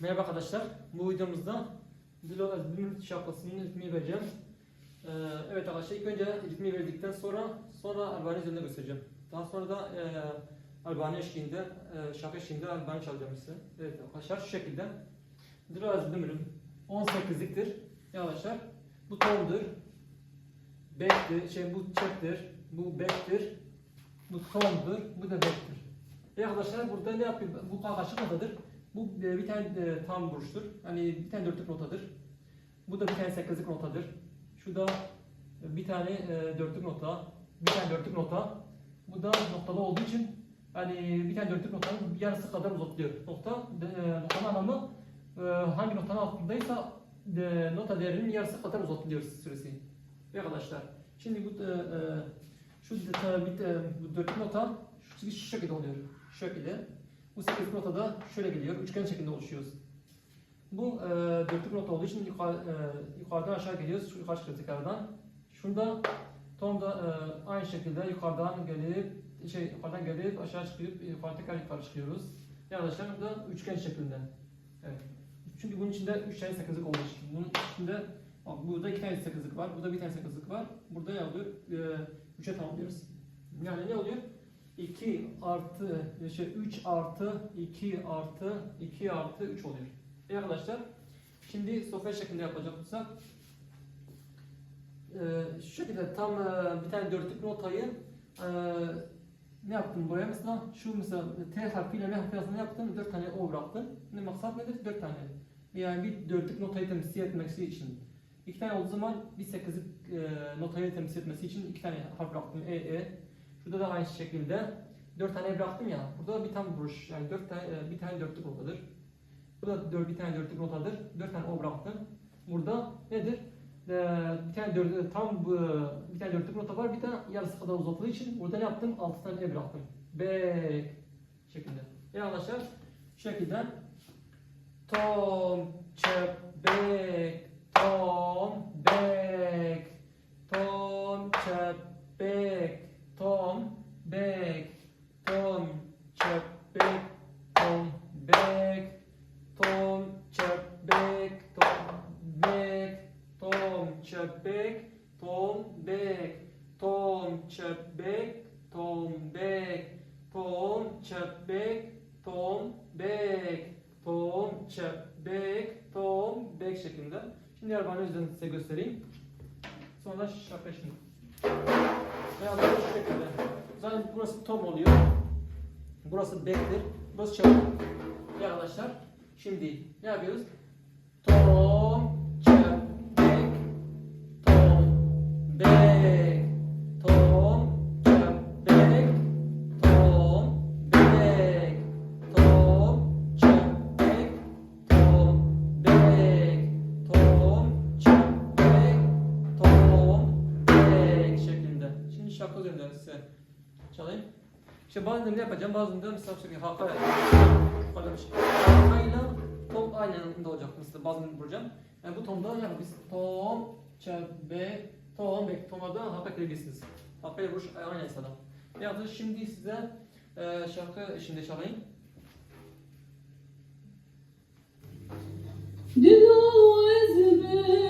Merhaba arkadaşlar. Bu videomuzda Dilo Özbüm'ün şapkasının ritmini vereceğim. Ee, evet arkadaşlar ilk önce ritmi verdikten sonra sonra Albani üzerinde göstereceğim. Daha sonra da e, Albani eşliğinde, e, şarkı eşliğinde Albani çalacağım size. Evet arkadaşlar şu şekilde. Dilo Özbüm'ün 18'liktir. Arkadaşlar bu tondur. 5'tir, şey bu çektir, bu 5'tir, bu tondur, bu da 5'tir. Ve arkadaşlar burada ne yapıyor? Bu kargaşık notadır. Bu e, bir tane e, tam buruştur. Hani bir tane dörtlük notadır. Bu da bir tane sekizlik notadır. Şu da e, bir tane dörtlük nota, bir tane dörtlük nota. Bu da noktalı olduğu için hani bir tane dörtlük notanın yarısı kadar uzatılıyor. Nokta, noktanın anlamı hangi noktanın altındaysa nota değerinin yarısı kadar uzatılıyor süresi. Ve arkadaşlar şimdi bu şu bir, bu dörtlük nota şu şekilde oluyor. Şu şekilde. Bu 8 notada şöyle geliyor. Üçgen şeklinde oluşuyoruz. Bu e, dörtlük nota olduğu için yukarı, e, yukarıdan aşağı geliyoruz. Şu yukarı çıkıyoruz tekrardan. Şunda ton da e, aynı şekilde yukarıdan gelip şey yukarıdan gelip aşağı çıkıp yukarı tekrar yukarı çıkıyoruz. Arkadaşlar bu da üçgen şeklinde. Evet. Çünkü bunun içinde 3 tane sakızlık için. Bunun içinde bak burada 2 tane sakızlık var. Burada bir tane sakızlık var. Burada ne oluyor? 3'e tamamlıyoruz. Yani ne oluyor? 2 artı şey 3 artı 2 artı 2 artı 3 oluyor. E arkadaşlar şimdi sofa şeklinde yapacak olursak e, şu şekilde tam e, bir tane dörtlük notayı e, ne yaptım buraya mesela şu mesela T harfiyle M harfi arasında yaptım 4 tane O bıraktım. Ne maksat nedir? 4 tane. Yani bir dörtlük notayı temsil etmesi için. İki tane olduğu zaman bir sekizlik e, notayı temsil etmesi için iki tane harf bıraktım. E, E. Şurada da aynı şekilde 4 tane bıraktım ya. Burada da bir tane buruş. Yani 4 tane bir tane dörtlük notadır. Burada dört, bir tane dörtlük notadır. 4 tane o bıraktım. Burada nedir? Ee, bir tane dört, tam bu, bir tane dörtlük nota var. Bir tane yarısı kadar uzatıldığı için burada ne yaptım? 6 tane e bıraktım. B şeklinde. Yani arkadaşlar şu şekilde tom çöp bek tom bek tom çöp bek tom bek tom çöp bek tom bek tom çöp bek tom bek tom çöp bek tom bek tom çöp bek tom bek tom çöp bek tom bek tom çöp bek tom bek şeklinde. Şimdi Erban'ı yüzden size göstereyim. Şimdi. Veya da şu şekilde. Zaten burası tom oluyor. Burası bektir. Burası çabuk. Ya arkadaşlar şimdi ne yapıyoruz? İşte bazen ne yapacağım, bazen de mesela şöyle halka yukarıda bir şey. Halkayla tom aynı anda olacak mesela bazen vuracağım. Yani bu tonda yani biz tom, çöp, be, tom, be, toma da halka kırabilirsiniz. Halkayla vuruş aynı esada. Ya da şimdi size e, şarkı şimdi çalayım. Dilo ezbem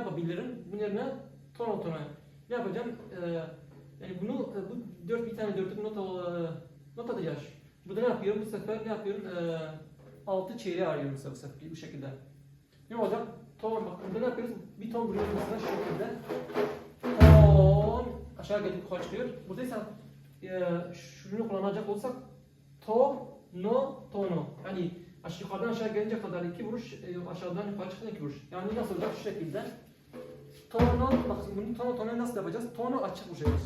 yapabilirim? Bunun yerine ton tona. Ne yapacağım? E, yani bunu e, bu dört bir tane dörtlük nota e, not atacağız. Burada ne yapıyorum? Bu sefer ne yapıyorum? E, altı çeyreği arıyorum bu sefer bu şekilde. Ne olacak? Ton bak burada ne yapıyoruz? Bir ton vuruyoruz mesela şu şekilde. Ton aşağı gelip yukarı çıkıyor. Burada ise e, şunu kullanacak olsak to, no, tono. Yani aşağı yukarıdan aşağı gelince kadar iki vuruş, e, aşağıdan yukarı çıkan iki vuruş. Yani nasıl olacak şu şekilde. Tono, bak bunu tono tono nasıl yapacağız? Tono açık vuracağız.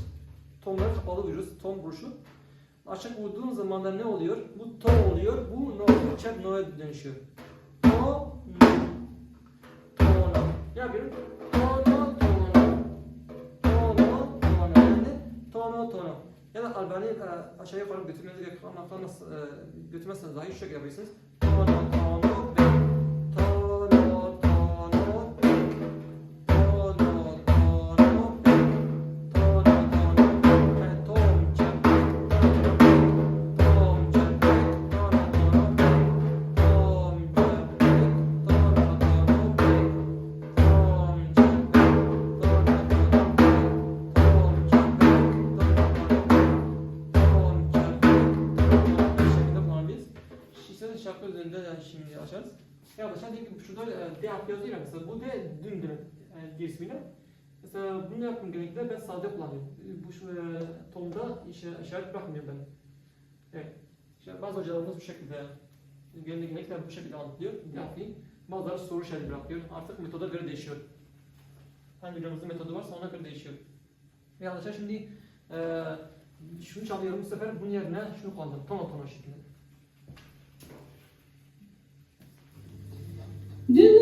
Tonları kapalı vuruyoruz, ton vuruşu. Açık vurduğun zaman da ne oluyor? Bu to oluyor, bu no oluyor. Çek no'ya dönüşüyor. To, no. Tono. Ne yapıyorum? Tono, tono. Tono, tono. Yani tono, tono. Ya da Albani e, aşağı yukarı götürmeniz gerekiyor nasıl e, götürmezseniz daha iyi şu şekilde yapıyorsunuz. Tono, açarız. Ya baştan diyelim ki şurada e, D harfi yazıyor ya mesela bu D dümdür e, diye ismiyle. Mesela bunu yaptım genellikle ben sade kullanıyorum. E, Bu şu e, tonda işaret bırakmıyorum ben. Evet. İşte bazı hocalarımız bu şekilde genellikle, genellikle bu şekilde anlatılıyor. D harfi. Bazıları soru işareti bırakıyor. Artık metoda göre değişiyor. Hangi hocamızın metodu varsa ona göre değişiyor. Ve arkadaşlar şimdi e, şunu çalıyorum bu sefer bunun yerine şunu kullandım. Tono tono şeklinde. Dün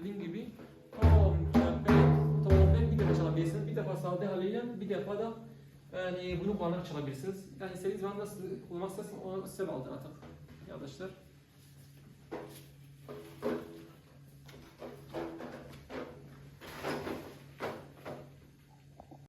dediğim gibi tom ve bir defa çalabilirsiniz. Bir defa sade haliyle bir defa da yani bunu kullanarak çalabilirsiniz. Yani istediğiniz zaman nasıl kullanmak isterseniz onu size bağlıdır artık arkadaşlar.